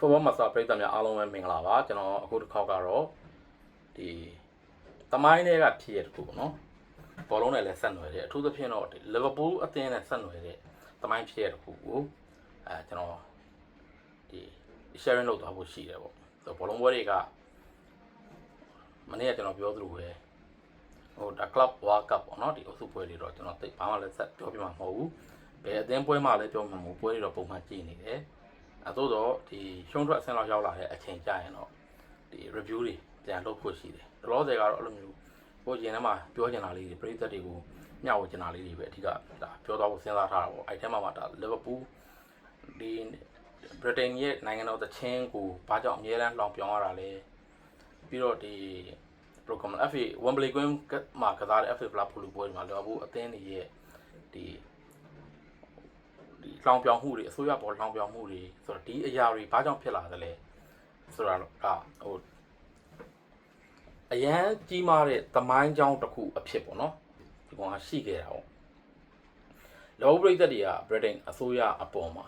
football master ပရိသတ်များအားလုံးပဲမင်္ဂလာပါကျွန်တော်အခုတစ်ခေါက်ကတော့ဒီတမိုင်းတွေကဖြစ်ရတခုပေါ့နော်ဘောလုံးနဲ့လည်းဆက်နွယ်တယ်အထူးသဖြင့်တော့ဒီ Liverpool အသင်းနဲ့ဆက်နွယ်တဲ့တမိုင်းဖြစ်ရတခုကိုအဲကျွန်တော်ဒီ sharing လုပ်သွားဖို့ရှိတယ်ပေါ့ဆိုတော့ဘောလုံးပွဲတွေကမနေ့ကကျွန်တော်ပြောသလိုပဲဟိုဒါ club world cup ပေါ့နော်ဒီအုပ်စုပွဲတွေတော့ကျွန်တော်သိပ်ဘာမှလည်းဆက်ပြောပြမှာမဟုတ်ဘူးဘယ်အသင်းပွဲမှလည်းပြောမှာမဟုတ်ပွဲတွေတော့ပုံမှန်ကြည့်နေတယ် အဲသို့တော့ဒီရှုံးထွက်အဆင့်လောက်ရောက်လာတဲ့အချိန်ကြာရင်တော့ဒီ review တွေပြန်လုပ်ဖို့ရှိတယ်။တော်တော်ဆယ်ကတော့အဲ့လိုမျိုးကိုကျင်ထဲမှာပြောချင်တာလေးတွေပြည်သက်တွေကိုမျှဝေချင်တာလေးတွေပဲအဓိကဒါပြောသွားဖို့စဉ်းစားထားတာပေါ့။အဲ့ထဲမှာမှဒါ Liverpool ဒီ Britain ရဲ့နိုင်ငံတော်သချင်းကိုဘာကြောင့်အများအားလောင်ပြောင်းရတာလဲပြီးတော့ဒီ program FA Wembley ကွင်းမှာကစားတဲ့ FA Blackpool ပွဲတွေမှာ Liverpool အသင်းတွေရဲ့ဒီဒီ လောင်ပြောင်မှုတွေအစိုးရပေါ်လောင်ပြောင်မှုတွေဆိုတော့ဒီအရာတွေဘာကြောင့်ဖြစ်လာသလဲဆိုတာတော့ကဟိုအရန်ကြီးမားတဲ့သမိုင်းကြောင်းတစ်ခုအဖြစ်ပေါ့နော်ဒီကောင်ကရှိခဲ့တာပေါ့လောဘရိတ်တွေက Britain အစိုးရအပေါ်မှာ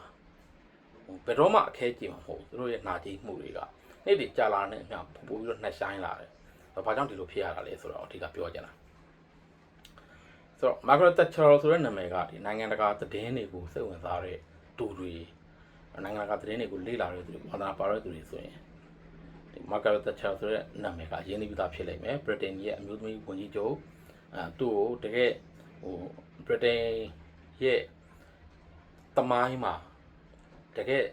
ဟိုဘယ်တော့မှအခဲကြီးမှာမဟုတ်ဘူးသူတို့ရဲ့နှာကြီးမှုတွေကနေ့တည်ကြာလာတဲ့အမျှပို့ပြီးတော့နှက်ဆိုင်လာတယ်ဘာကြောင့်ဒီလိုဖြစ်ရတာလဲဆိုတော့အဓိကပြောချင်တာ ဆိုတော့ Margaret Thatcher ဆိုတဲ့နာမည်ကဒီနိုင်ငံတကာသတင်းတွေကိုစိတ်ဝင်စားတဲ့သူတွေနိုင်ငံတကာသတင်းတွေကိုလေ့လာတဲ့သူတွေဝါသနာပါတဲ့သူတွေဆိုရင်ဒီ Margaret Thatcher ဆိုတဲ့နာမည်ကအရင်းနှီးပြီးသားဖြစ်လိမ့်မယ် Britain ရဲ့အမျိုးသမီးဝန်ကြီးချုပ်အဲသူ့ကိုတကယ်ဟို Britain ရဲ့တမိုင်းမှာတကယ်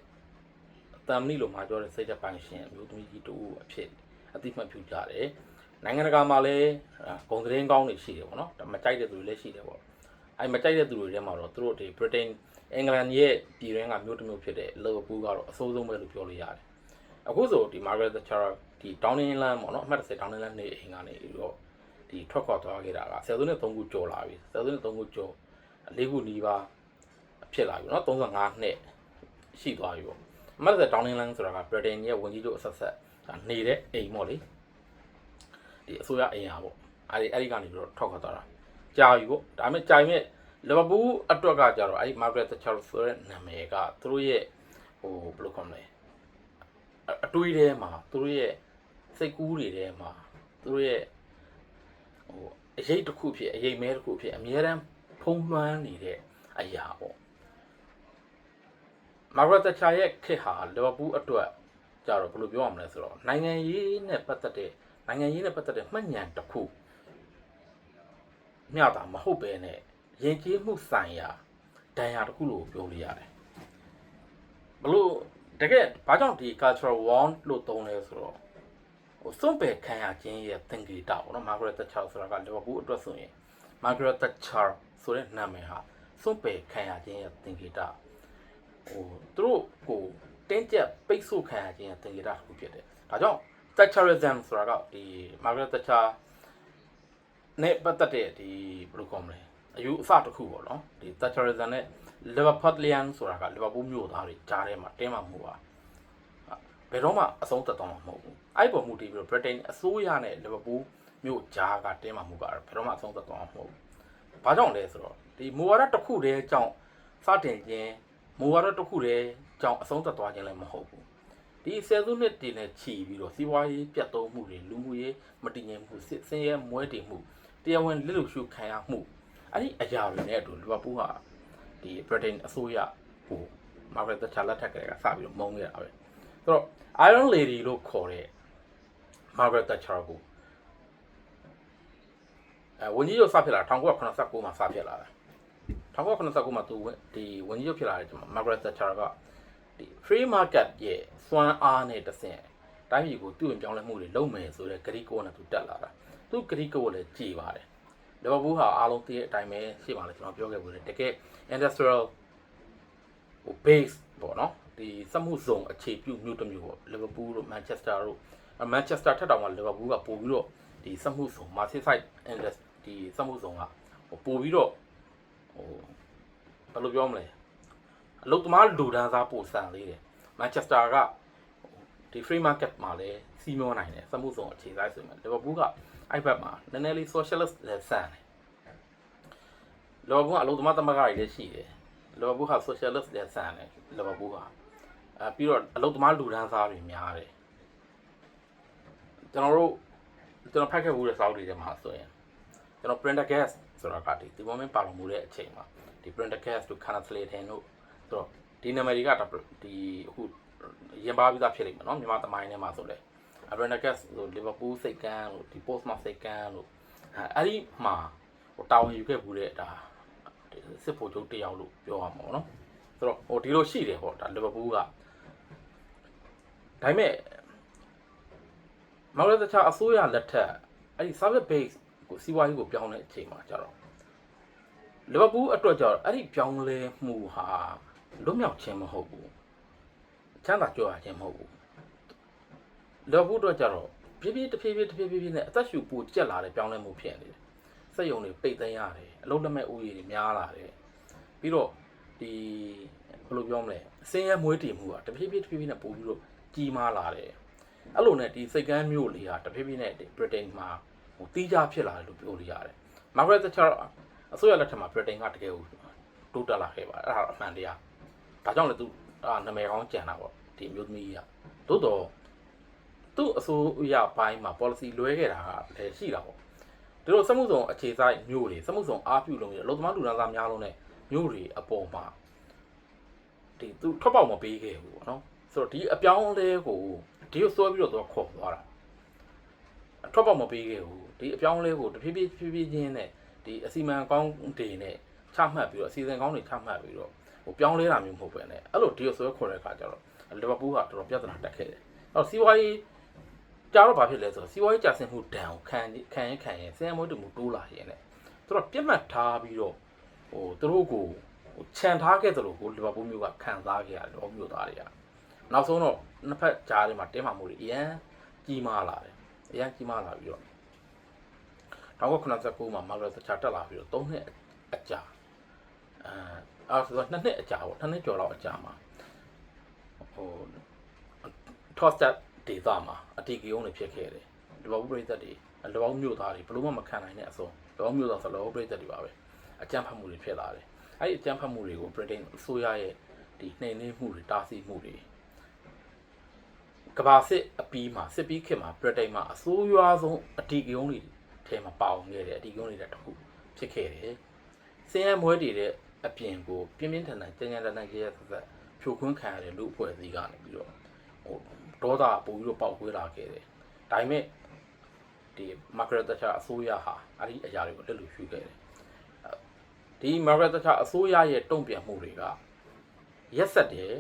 တမ်မီလိုမှာပြောတဲ့စိတ်သက်ပိုင်ရှင်အမျိုးသမီးကြီးတူအဖြစ်အသိမှတ်ပြုကြတယ် နိုင်ငံတကာမှာလည်းဂုံသတင်းကောင်းတွေရှိတယ်ပေါ့နော်ဒါမကြိုက်တဲ့သူတွေလည်းရှိတယ်ပေါ့အဲမကြိုက်တဲ့သူတွေထဲမှာတော့သူတို့ဒီ Britain အင်္ဂလန်ရဲ့ပြည်တွင်းကမျိုးတစ်မျိုးဖြစ်တဲ့ Liverpool ကတော့အဆိုးဆုံးပဲလို့ပြောလို့ရတယ်အခုဆိုဒီ Margaret Thatcher ဒီ Downing Land ပေါ့နော်အမှတ်30 Downing Land နေအိမ်ကနေပြီးတော့ဒီထွက်ခွာသွားခဲ့တာကဆယ်စုနှစ်3ခုကျော်လာပြီဆယ်စုနှစ်3ခုကျော်၄ခုနီးပါးဖြစ်လာပြီเนาะ35နှစ်ရှိသွားပြီပေါ့အမှတ်30 Downing Land ဆိုတာက Britain ရဲ့ဝန်ကြီးချုပ်အဆက်ဆက်ဒါနေတဲ့အိမ်ပေါ့လေ ဒီအစိုးရအိမ်ဟာပေါ့အဲ့ဒီအဲ့ဒီကနေပြီးတော့ထောက်ခါသွားတာကြာပြီပေါ့ဒါပေမဲ့ကြာပြီမဲ့လီဗာပူးအတွက်ကကြတော့အဲ့ဒီမာဂရက်သက်ချာဆိုတဲ့နာမည်ကသူတို့ရဲ့ဟိုဘယ်လိုခေါ်မလဲအအတွေးထဲမှာသူတို့ရဲ့စိတ်ကူးတွေထဲမှာသူတို့ရဲ့ဟိုအရေးတစ်ခုဖြစ်အရေးမဲတစ်ခုဖြစ်အများတမ်းဖုံးလွှမ်းနေတဲ့အရာပေါ့မာဂရက်သက်ချာရဲ့ခေတ်ဟာလီဗာပူးအတွက်ကြတော့ဘယ်လိုပြောရမလဲဆိုတော့နိုင်ငံရေးနဲ့ပတ်သက်တဲ့ နိုင်ငံရေးနဲ့ပတ်သက်တဲ့မှတ်ဉာဏ်တစ်ခုမျှတာမဟုတ်ပဲနဲ့ယဉ်ကျေးမှုဆိုင်ရာဒဏ်ရာတစ်ခုလို့ပြောလို့ရတယ်ဘလို့တကယ်ဘာကြောင့်ဒီ cultural war လို့သုံးလဲဆိုတော့ဟိုစွန့်ပယ်ခံရခြင်းရဲ့သင်္ကေတပေါ့နော် Margaret Thatcher ဆိုတာကလီဗာပူးအတွက်ဆိုရင် Margaret Thatcher ဆိုတဲ့နာမည်ဟာစွန့်ပယ်ခံရခြင်းရဲ့သင်္ကေတဟိုသူတို့ကိုတင်းကျပ်ပိတ်ဆို့ခံရခြင်းရဲ့သင်္ကေတတစ်ခုဖြစ်တယ်ဒါကြောင့် Thatcherism ဆိုတာကဒီ Margaret Thatcher နဲ့ပတ်သက်တဲ့ဒီဘယ်လိုခေါ်မလဲအယူအဆတစ်ခုပေါ့နော်ဒီ Thatcherism နဲ့ Liverpudlian ဆိုတာက Liverpool မြို့သားတွေကြားထဲမှာတင်းမှမှုပါဘယ်တော့မှအဆုံးသတ်သွားမှာမဟုတ်ဘူးအဲ့ပေါ်မူတည်ပြီးတော့ Britain အစိုးရနဲ့ Liverpool မြို့ကြားကတင်းမှမှုကဘယ်တော့မှအဆုံးသတ်သွားမှာမဟုတ်ဘူးဘာကြောင့်လဲဆိုတော့ဒီမူဝါဒတစ်ခုတည်းကြောင့်စတင်ခြင်းမူဝါဒတစ်ခုတည်းကြောင့်အဆုံးသတ်သွားခြင်းလည်းမဟုတ်ဘူး ဒီဆယ်စုနှစ်တည်နဲ့ချီပြီးတော့စီးပွားရေးပြတ်သုံးမှုတွေလူမှုရေးမတည်ငြိမ်မှုစစ်ဆင်းရဲမွဲတေမှုတရားဝင်လက်လူရှုခံရမှုအဲ့ဒီအရာတွေနဲ့အတူလီဗာပူးဟာဒီ Britain အစိုးရဟို Margaret Thatcher လက်ထက်ကလေးကစပြီးတော့မုန်းခဲ့တာပဲဆိုတော့ Iron Lady လို့ခေါ်တဲ့ Margaret Thatcher ကိုအဲဝန်ကြီးချုပ်စဖြစ်လာ1989မှာစဖြစ်လာတာ1989မှာသူဒီဝန်ကြီးချုပ်ဖြစ်လာတဲ့ချိန်မှာ Margaret Thatcher က ဒီ free market ရဲ့စွမ်းအားနဲ့တဆင့်တိုင်းပြည်ကိုပြုပြင်ပြောင်းလဲမှုတွေလုပ်မယ်ဆိုတဲ့ဂရိကိုနဲ့သူတက်လာတာသူဂရိကိုလည်းကြည်ပါတယ်လီဗာပူးဟာအားလုံးသိတဲ့အတိုင်းပဲရှိပါလေကျွန်တော်ပြောခဲ့ဘူးလေတကယ် industrial ဟို base ပေါ့နော်ဒီစက်မှုဇုံအခြေပြုမြို့တစ်မျိုးပေါ့လီဗာပူးတို့မန်ချက်စတာတို့မန်ချက်စတာထက်တောင်မှလီဗာပူးကပို့ပြီးတော့ဒီစက်မှုဇုံ Merseyside industry ဒီစက်မှုဇုံကဟိုပို့ပြီးတော့ဟိုဘယ်လိုပြောမလဲ အလုတ်သမားလူဒန်းစားပို့ဆန်လေးတယ်မန်ချက်စတာကဒီ free market မှာလည်းစီးမောနိုင်တယ်စမှုဆောင်အခြေဆိုင်ဆိုရင်လီဗာပူးကအဲ့ဘက်မှာနည်းနည်းလေး socialist လည်းဆန်တယ်လီဗာပူးကအလုတ်သမားသမဂ္ဂတွေလည်းရှိတယ်လီဗာပူးက socialist လည်းဆန်တယ်လီဗာပူးကအဲပြီးတော့အလုတ်သမားလူဒန်းစားတွေများတယ်ကျွန်တော်တို့ကျွန်တော်ဖတ်ခဲ့မှုတဲ့စာအုပ်တွေထဲမှာဆိုရင်ကျွန်တော် printer gas ဆိုတာကဒီဒီမမင်းပါလို့မူတဲ့အချိန်မှာဒီ printer gas တို့ cancellation တို့ ဆိုတော့ဒီနာမည်တွေကဒီအခုရင်ပါပြီးသားဖြစ်လိမ့်မယ်နော်မြန်မာသမိုင်းထဲမှာဆိုလဲ printer gas ဆို Liverpool စိတ်ကန်းလို့ဒီ Portsmouth စိတ်ကန်းလို့အဲအဲ့ဒီမှာဟိုတာဝန်ယူခဲ့မှုတဲ့ဒါစစ်ဖို့ချုပ်တယောက်လို့ပြောရမှာပေါ့နော်ဆိုတော့ဟိုဒီလိုရှိတယ်ပေါ့ဒါ Liverpool ကဒါပေမဲ့မော်ရတချာအစိုးရလက်ထက်အဲ့ဒီ service base ကိုစီးပွားရေးကိုပြောင်းတဲ့အချိန်မှာကျတော့လီဗာပူးအတွက်ကျတော့အဲ့ဒီပြောင်းလဲမှုဟာ လွတ်မြောက်ခြင်းမဟုတ်ဘူးချမ်းသာကြွားခြင်းမဟုတ်ဘူးလီဗာပူးအတွက်ကျတော့ဖြည်းဖြည်းတဖြည်းဖြည်းတဖြည်းဖြည်းနဲ့အသက်ရှူပိုကျက်လာတဲ့ပြောင်းလဲမှုဖြစ်နေတယ်စက်ယုံတွေပိတ်သိမ်းရတယ်အလုံးလက်မဲ့ဥယျာဉ်တွေများလာတယ်ပြီးတော့ဒီဘယ်လိုပြောမလဲစင်းရဲမွေးတည်မှုကတဖြည်းဖြည်းတဖြည်းဖြည်းနဲ့ပိုပြီးတော့ကြီးမားလာတယ်အဲ့လိုနဲ့ဒီစိတ်ကမ်းမျိုးလေးဟာတဖြည်းဖြည်းနဲ့ဒီ Britain မှာဟိုတီးခြားဖြစ်လာတယ်လို့ပြောလို့ရတယ်။ Margaret Thatcher အစိုးရလက်ထက်မှာ Britain ကတကယ်ကိုတိုးတက်လာခဲ့ပါတယ်အဲ့ဒါအမှန်တရား။ ဒါကြောင့်လည်းသူအာနာမည်ကောင်းကြံတာပေါ့ဒီအမျိုးသမီးကြီးက။သို့တော့သူ့အစိုးရပိုင်းမှာ policy လွဲခဲ့တာကလည်းရှိတာပေါ့။ဒီလိုစမှုဆောင်အခြေစိုက်မျိုးတွေစမှုဆောင်အားပြုလုံးတွေအလုံသမားလူသားသားများလုံးနဲ့မျိုးတွေအပေါ်မှာဒီသူထွက်ပေါက်မပေးခဲ့ဘူးပေါ့နော်။ဆိုတော့ဒီအပြောင်းအလဲကိုဒီကိုစွဲပြီးတော့သူကခေါ်သွားတာအထွက်ပေါက်မပေးခဲ့ဘူးဒီအပြောင်းအလဲကိုတဖြည်းဖြည်းဖြည်းဖြည်းချင်းနဲ့ဒီအစီမံကောင်းတွေနဲ့ချမှတ်ပြီးတော့အစီအစဉ်ကောင်းတွေချမှတ်ပြီးတော့ဟို ပြောင်းလဲတာမျိုးမဟုတ်ပဲねအဲ့လိုဒီကိုစွဲခေါ်တဲ့အခါကျတော့လီဗာပူးကတော်တော်ပြဿနာတက်ခဲ့တယ်အဲ့တော့စီးပွားရေးကြာတော့ဘာဖြစ်လဲဆိုတော့စီးပွားရေးကြာဆင်းမှုဒဏ်ကိုခံခံရင်ခံရင်ဆင်းရဲမွေးတူမှုတိုးလာရင်ねသူတို့ပြတ်မှတ်ထားပြီးတော့ဟိုသူတို့ကိုဟိုခြံထားခဲ့တယ်လို့ကိုလီဗာပူးမျိုးကခံစားခဲ့ရတယ်တော့မျိုးသားတွေကနောက်ဆုံးတော့နှစ်ဖက်ကြားထဲမှာတင်းမာမှုတွေအရန်ကြီးမားလာတယ်အရန်ကြီးမားလာပြီးတော့1989မှာမာဂရက်တချာတက်လာပြီးတော့3နှစ်အကြာအဲ အဲဆိုတော့2နှစ်အကြာပေါ့2နှစ်ကျော်လောက်အကြာမှာဟို top step ဒေတာမှာအတီကီယုံတွေဖြစ်ခဲ့တယ်ဒီဘောပရိသတ်တွေလဘောမျိုးသားတွေဘလို့မှမခံနိုင်တဲ့အဆုံးလဘောမျိုးသားဆိုလဘောပရိသတ်တွေပါပဲအကြမ်းဖက်မှုတွေဖြစ်လာတယ်အဲ့ဒီအကြမ်းဖက်မှုတွေကို Britain အစိုးရရဲ့ဒီနှိမ်နင်းမှုတွေတားဆီးမှုတွေကဘာစစ်အပီးမှာစစ်ပီးခေတ်မှာဗြိတိန်မှာအဆိုးရွားဆုံးအတီကယုံတွေထဲမှာပါဝင်ခဲ့တယ်အတီကယုံတွေတစ်ခုဖြစ်ခဲ့တယ်။စင်းရဲမွဲတည်တဲ့ အပြင်ကိုပြင်းပြင်းထန်ထန်ကြမ်းကြမ်းတမ်းတမ်းရဲရဲဆက်ဆက်ဖြိုခွင်းခံရတဲ့လူအဖွဲ့အစည်းကနေပြီးတော့ဟိုဒေါသပိုပြီးတော့ပေါက်ကွေးလာခဲ့တယ်။ဒါပေမဲ့ဒီမာဂရက်တချာအစိုးရဟာအဲ့ဒီအရာတွေကိုလက်လူရှုခဲ့တယ်။ဒီမာဂရက်တချာအစိုးရရဲ့တုံ့ပြန်မှုတွေကရက်ဆက်တယ်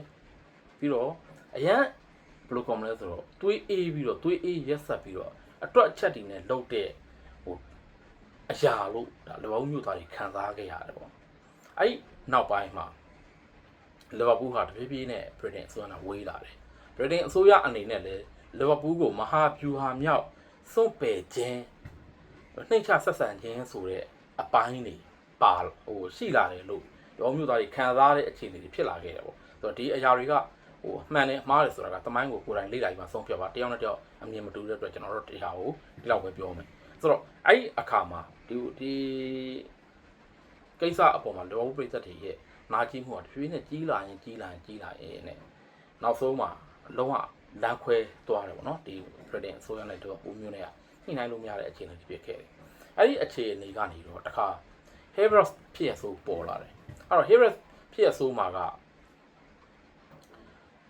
ပြီးတော့အရန်ဘယ်လိုကောမလဲဆိုတော့သွေးအေးပြီးတော့သွေးအေးရက်ဆက်ပြီးတော့အတွက်အချက်တွေနဲ့လှုပ်တဲ့ဟိုအရာလို့ဒါလီဗာပူးမြို့သားတွေခံစားခဲ့ရတယ်ပေါ့ အဲ့ဒီနောက်ပိုင်းမှာလီဗာပူးဟာတဖြည်းဖြည်းနဲ့ဗြိတိန်အစိုးရနဲ့ဝေးလာတယ်ဗြိတိန်အစိုးရအနေနဲ့လည်းလီဗာပူးကိုမဟာဗျူဟာမြောက်စွန့်ပယ်ခြင်းနှိမ့်ချဆက်ဆံခြင်းဆိုတဲ့အပိုင်းတွေပါဟိုရှိလာတယ်လို့ရောမြို့သားတွေခံစားတဲ့အခြေအနေတွေဖြစ်လာခဲ့တယ်ပေါ့ဆိုတော့ဒီအရာတွေကဟိုမှန်တယ်မှားတယ်ဆိုတာကတမိုင်းကိုကိုယ်တိုင်လေ့လာပြီးမှဆုံးဖြတ်ပါတယောက်နဲ့တယောက်အမြင်မတူတဲ့အတွက်ကျွန်တော်တို့တရားကိုဒီလောက်ပဲပြောမယ်ဆိုတော့အဲ့ဒီအခါမှာဒီဒီ ကိစ္စအပေါ်မှာလောဘပရိသတ်တွေရဲ့နာကျင်မှုကတဖြည်းဖြည်းနဲ့ကြီးလာရင်ကြီးလာရင်ကြီးလာရင်နဲ့နောက်ဆုံးမှာလုံးဝလမ်းခွဲသွားတယ်ပေါ့နော်ဒီ Britain အစိုးရနဲ့တော့ပုံမျိုးနဲ့ညှိနှိုင်းလို့မရတဲ့အခြေအနေဖြစ်ခဲ့တယ်အဲ့ဒီအခြေအနေကနေတော့တခါ Harris ဖြစ်ရဆိုပေါ်လာတယ်အဲ့တော့ Harris ဖြစ်ရဆိုမှာက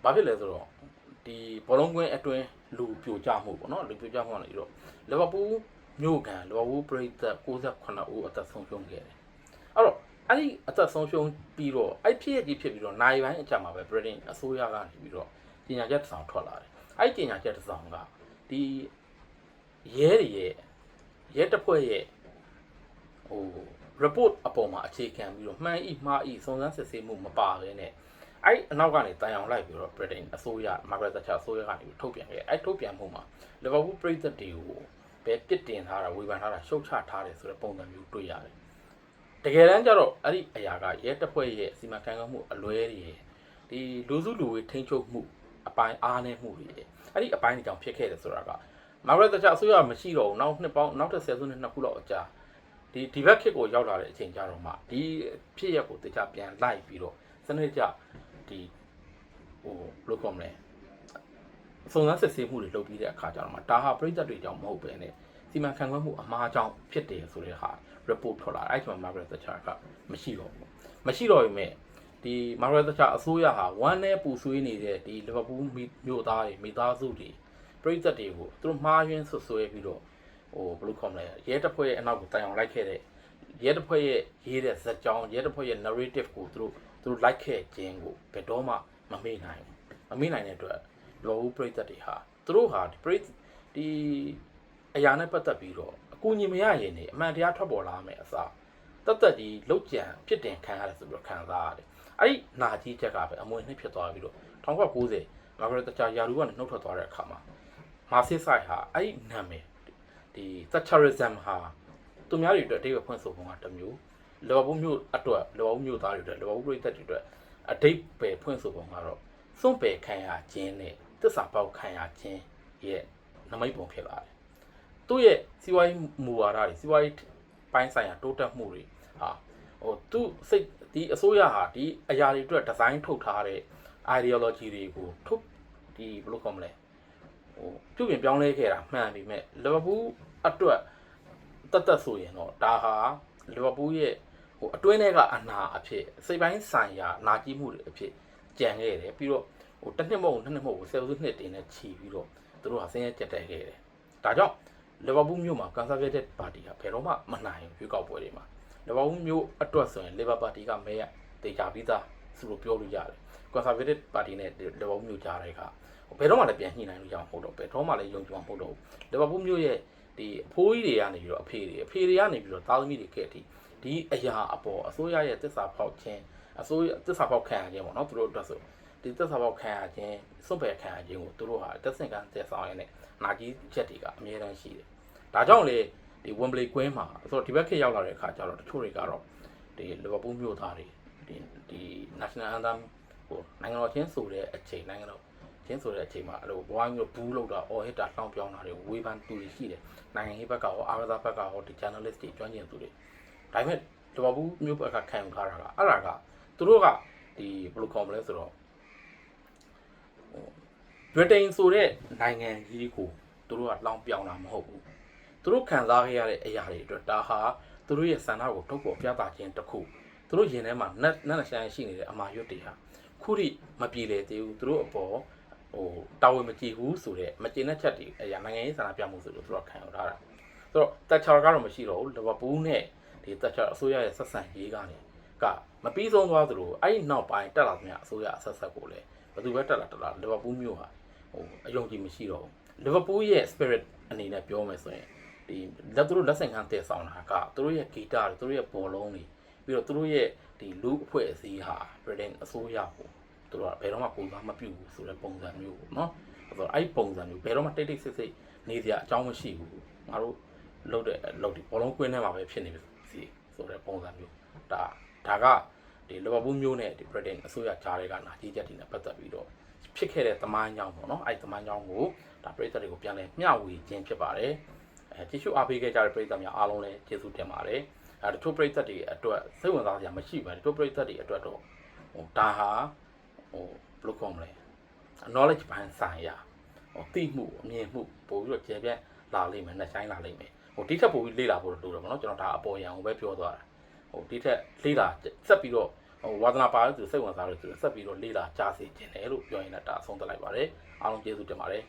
ဘာဖြစ်လဲဆိုတော့ဒီဘောလုံးကွင်းအတွင်းလူပြိုကျမှုပေါ့နော်လူပြိုကျမှုကနေတော့လီဗာပူးမြို့ကန်လီဗာပူးပရိသတ်68ဦးအသက်ဆုံးရှုံးခဲ့တယ် အဲ့တော့အဲ့ဒီအသက်ဆုံးရှုံးပြီးတော့အဲ့ဖြစ်ရကြီးဖြစ်ပြီးတော့နိုင်ပိုင်းအကြမှာပဲ Britain အစိုးရကနေပြီးတော့ပညာချက်တစ်ဆောင်ထွက်လာတယ်အဲ့ဒီပညာချက်တစ်ဆောင်ကဒီရဲတွေရဲ့ရဲတပ်ဖွဲ့ရဲ့ဟို report အပေါ်မှာအခြေခံပြီးတော့မှန်ဤမှားဤစုံစမ်းစစ်ဆေးမှုမပါဘဲနဲ့အဲ့အနောက်ကနေတန်အောင်လိုက်ပြီးတော့ Britain အစိုးရ Margaret Thatcher အစိုးရကနေထုတ်ပြန်ခဲ့အဲ့ထုတ်ပြန်မှုမှာ Liverpool ပြည်သက်တွေကိုပဲပြစ်တင်ထားတာဝေဖန်ထားတာရှုတ်ချထားတယ်ဆိုတဲ့ပုံစံမျိုးတွေ့ရတယ် တကယ်တမ်းကျတော့အဲ့ဒီအရာကရဲတပ်ဖွဲ့ရဲ့စီမံခန့်ခွဲမှုအလွဲတွေဒီလူစုလူဝေးထိန်းချုပ်မှုအပိုင်းအားနည်းမှုတွေအဲ့ဒီအပိုင်းတွေကြောင့်ဖြစ်ခဲ့တယ်ဆိုတာက Margaret Thatcher အစိုးရမရှိတော့ဘူးနောက်နှစ်ပေါင်းနောက်တစ်ဆယ်စုနှစ်နှစ်ခုလောက်အကြာဒီဒီဘက်ခေတ်ကိုရောက်လာတဲ့အချိန်ကြတော့မှဒီဖြစ်ရက်ကိုတခြားပြန်လိုက်ပြီးတော့စနစ်ကြဒီဟိုဘယ်လိုကောမလဲစုံစမ်းစစ်ဆေးမှုတွေလုပ်ပြီးတဲ့အခါကျတော့မှဒါဟာပြည်သက်တွေကြောင့်မဟုတ်ပဲနဲ့ စီမံခန့်ခွဲမှုအမှားကြောင့်ဖြစ်တယ်ဆိုတဲ့ဟာ report ထွက်လာအဲ့ဒီမှာ Margaret Thatcher ကမရှိတော့ဘူးမရှိတော့ပေမဲ့ဒီ Margaret Thatcher အစိုးရဟာဝမ်းနဲ့ပူဆွေးနေတဲ့ဒီ Liverpool မြို့သားတွေမိသားစုတွေပြည်သက်တွေကိုသူတို့မှားယွင်းဆွဆွဲပြီးတော့ဟိုဘယ်လိုခေါမလဲရဲတပ်ဖွဲ့ရဲ့အနောက်ကိုတိုင်အောင်လိုက်ခဲ့တဲ့ရဲတပ်ဖွဲ့ရဲ့ရေးတဲ့ဇာတ်ကြောင်းရဲတပ်ဖွဲ့ရဲ့ narrative ကိုသူတို့သူတို့ like ခဲ့ခြင်းကိုဘယ်တော့မှမမေ့နိုင်ဘူးမမေ့နိုင်တဲ့အတွက်လောဘူးပြိသက်တွေဟာသူတို့ဟာဒီပြိဒီ အရာနဲ့ပတ်သက်ပြီးတော့အကူအညီမရရင်နေအမှန်တရားထွက်ပေါ်လာမယ်အစားတတ်သက်ဒီလောက်ကြံဖြစ်တင်ခံရတယ်ဆိုပြီးတော့ခံစားရတယ်အဲ့ဒီနာကြီးချက်ကပဲအမွေနှစ်ဖြစ်သွားပြီးတော့1990မာဂရက်တချာယာရူကနေနှုတ်ထွက်သွားတဲ့အခါမှာမာစစ်ဆိုင်ဟာအဲ့ဒီနာမည်ဒီ Thatcherism ဟာသူများတွေအတွက်အတိတ်ပဲဖွင့်ဆိုပုံကတစ်မျိုးလော်ဘူးမျိုးအတွက်လော်ဘူးမျိုးသားတွေအတွက်လော်ဘူးပြည်သက်တွေအတွက်အတိတ်ပဲဖွင့်ဆိုပုံကတော့စွန့်ပယ်ခံရခြင်းနဲ့သစ္စာပေါက်ခံရခြင်းရဲ့နမိတ်ပုံဖြစ်လာတယ်။ သူ့ရဲ့စီးပွားရေးမူဝါဒတွေစီးပွားရေးပိုင်းဆိုင်ရာတိုးတက်မှုတွေဟာဟိုသူ့စိတ်ဒီအစိုးရဟာဒီအရာတွေအတွက်ဒီဇိုင်းထုတ်ထားတဲ့ ideology တွေကိုထုတ်ဒီဘယ်လိုခေါ်မလဲဟိုပြုပြင်ပြောင်းလဲခဲ့တာမှန်ပြီမဲ့လီဗာပူးအတွက်တတ်တတ်ဆိုရင်တော့ဒါဟာလီဗာပူးရဲ့ဟိုအတွင်းထဲကအနာအဖြစ်စိတ်ပိုင်းဆိုင်ရာနာကြီးမှုတွေအဖြစ်ကြံခဲ့တယ်ပြီးတော့ဟိုတစ်နှစ်မဟုတ်နှစ်နှစ်မဟုတ်ဆယ်စုနှစ်တင်နဲ့ခြီးပြီးတော့သူတို့ဟာဆင်းရဲကြက်တက်ခဲ့တယ်ဒါကြောင့် လီဗာပူးမြို့မှာ Conservative Party ကဘယ်တော့မှမနိုင်ဘူးရွေးကောက်ပွဲတွေမှာလီဗာပူးမြို့အတွက်ဆိုရင် Labour Party ကမဲရတေချာပြီးသားသူတို့ပြောလို့ရတယ် Conservative Party နဲ့လီဗာပူးမြို့ကြားတဲ့ကဘယ်တော့မှလည်းပြန်ညှိနှိုင်းလို့ရအောင်မဟုတ်တော့ဘယ်တော့မှလည်းယုံကြည်အောင်မဟုတ်တော့ဘူးလီဗာပူးမြို့ရဲ့ဒီအဖိုးကြီးတွေကနေပြီးတော့အဖေတွေအဖေတွေကနေပြီးတော့သားသမီးတွေခဲ့တီဒီအရာအပေါ်အစိုးရရဲ့တစ္ဆာဖောက်ခြင်းအစိုးရတစ္ဆာဖောက်ခံရခြင်းပေါ့နော်သူတို့အတွက်ဆိုဒီတစ္ဆာဖောက်ခံရခြင်းစွန့်ပယ်ခံရခြင်းကိုသူတို့ဟာတက်ဆင့်ကန်းတက်ဆောင်ရတဲ့ နာကြီးချက်တွေကအများတန်းရှိတယ်ဒါကြောင့်လေဒီ Wembley ကွင်းမှာဆိုတော့ဒီဘက်ခေတ်ရောက်လာတဲ့အခါကျတော့တချို့တွေကတော့ဒီ Liverpool မြို့သားတွေဒီဒီ National Anthem ဟိုနိုင်ငံတော်ချင်းဆိုတဲ့အချိန်နိုင်ငံတော်ချင်းဆိုတဲ့အချိန်မှာအဲ့လိုဘွားမျိုးဘူးလောက်တာအော်ဟစ်တာလှောင်ပြောင်းတာတွေဝေဖန်သူတွေရှိတယ်နိုင်ငံရေးဘက်ကရောအားကစားဘက်ကရောဒီ journalist တွေကျွမ်းကျင်သူတွေဒါပေမဲ့လီဗာပူးမျိုးဘက်ကခံယူထားတာကအဲ့ဒါကသူတို့ကဒီဘယ်လိုခေါ်မလဲဆိုတော့ဟို ဗြိတိန်ဆိုတဲ့နိုင်ငံကြီးကိုသူတို့ကလောင်ပြောင်းတာမဟုတ်ဘူးသူတို့ခံစားခဲ့ရတဲ့အရာတွေအတွက်ဒါဟာသူတို့ရဲ့စံနာကိုထုတ်ပေါ်ပြသခြင်းတစ်ခုသူတို့ရင်ထဲမှာနတ်နတ်ဆိုင်ရှိနေတဲ့အမာရွတ်တွေဟာခုထိမပြေလေသေးဘူးသူတို့အပေါ်ဟိုတာဝန်မကြည့်ဘူးဆိုတော့မကျေနပ်ချက်တွေအရာနိုင်ငံရေးဆန္ဒပြမှုဆိုလို့သူတို့ခံယူထားတာဆိုတော့တက်ချာကတော့မရှိတော့ဘူးလီဗာပူးနဲ့ဒီတက်ချာအစိုးရရဲ့ဆက်ဆံရေးကနေကမပြီးဆုံးသွားသလိုအဲ့ဒီနောက်ပိုင်းတက်လာသမျှအစိုးရအဆက်ဆက်ကိုလည်းဘယ်သူပဲတက်လာတက်လာလီဗာပူးမျိုးဟာ ဟိုအယုံကြည်မရှိတော့ဘူးလီဗာပူးရဲ့ spirit အနေနဲ့ပြောမယ်ဆိုရင်ဒီလက်သူတို့လက်ဆင့်ကမ်းတည်ဆောင်တာကသူတို့ရဲ့ဂီတတွေသူတို့ရဲ့ဘောလုံးတွေပြီးတော့သူတို့ရဲ့ဒီလူအဖွဲ့အစည်းဟာ Britain အစိုးရကိုသူတို့ကဘယ်တော့မှပုံသားမပြုတ်ဘူးဆိုတဲ့ပုံစံမျိုးပေါ့နော်ဆိုတော့အဲ့ပုံစံမျိုးဘယ်တော့မှတိတ်တိတ်ဆိတ်ဆိတ်နေစရာအကြောင်းမရှိဘူးငါတို့လုပ်တဲ့လုပ်ဒီဘောလုံးကွင်းထဲမှာပဲဖြစ်နေပြီစီဆိုတဲ့ပုံစံမျိုးဒါဒါကဒီလီဗာပူးမျိုးနဲ့ဒီ Britain အစိုးရကြားတွေကနာကြီးချက်တွေနဲ့ပတ်သက်ပြီးတော့ ဖြစ်ခဲ့တဲ့သမိုင်းကြောင်းပေါ့နော်အဲ့သမိုင်းကြောင်းကိုဒါပြည်သက်တွေကိုပြန်လဲမျှဝေခြင်းဖြစ်ပါတယ်အဲကျေးဇူးအားပေးခဲ့ကြတဲ့ပြည်သက်များအားလုံးလည်းကျေးဇူးတင်ပါတယ်အဲတချို့ပြည်သက်တွေအတွက်စိတ်ဝင်စားစရာမရှိပါဘူးတချို့ပြည်သက်တွေအတွက်တော့ဟိုဒါဟာဟိုဘယ်လိုခေါ်မလဲ knowledge ဘန်းဆိုင်ရာဟိုသိမှုအမြင်မှုပို့ပြီးတော့ကျေပြန့်လာလိမ့်မယ်နှစ်ဆိုင်လာလိမ့်မယ်ဟိုဒီထက်ပိုပြီးလေ့လာဖို့လိုတယ်ပေါ့နော်ကျွန်တော်ဒါအပေါ်ရန်ကိုပဲပြောသွားတာဟိုဒီထက်လေ့လာဆက်ပြီးတော့ ဟိုဝါသနာပါလို့သူစိတ်ဝင်စားလို့သူဆက်ပြီးတော့လေ့လာကြားစေခြင်းတယ်လို့ပြောရင်လည်းဒါအဆုံးသတ်လိုက်ပါတယ်အားလုံးကျေးဇူးတင်ပါတယ်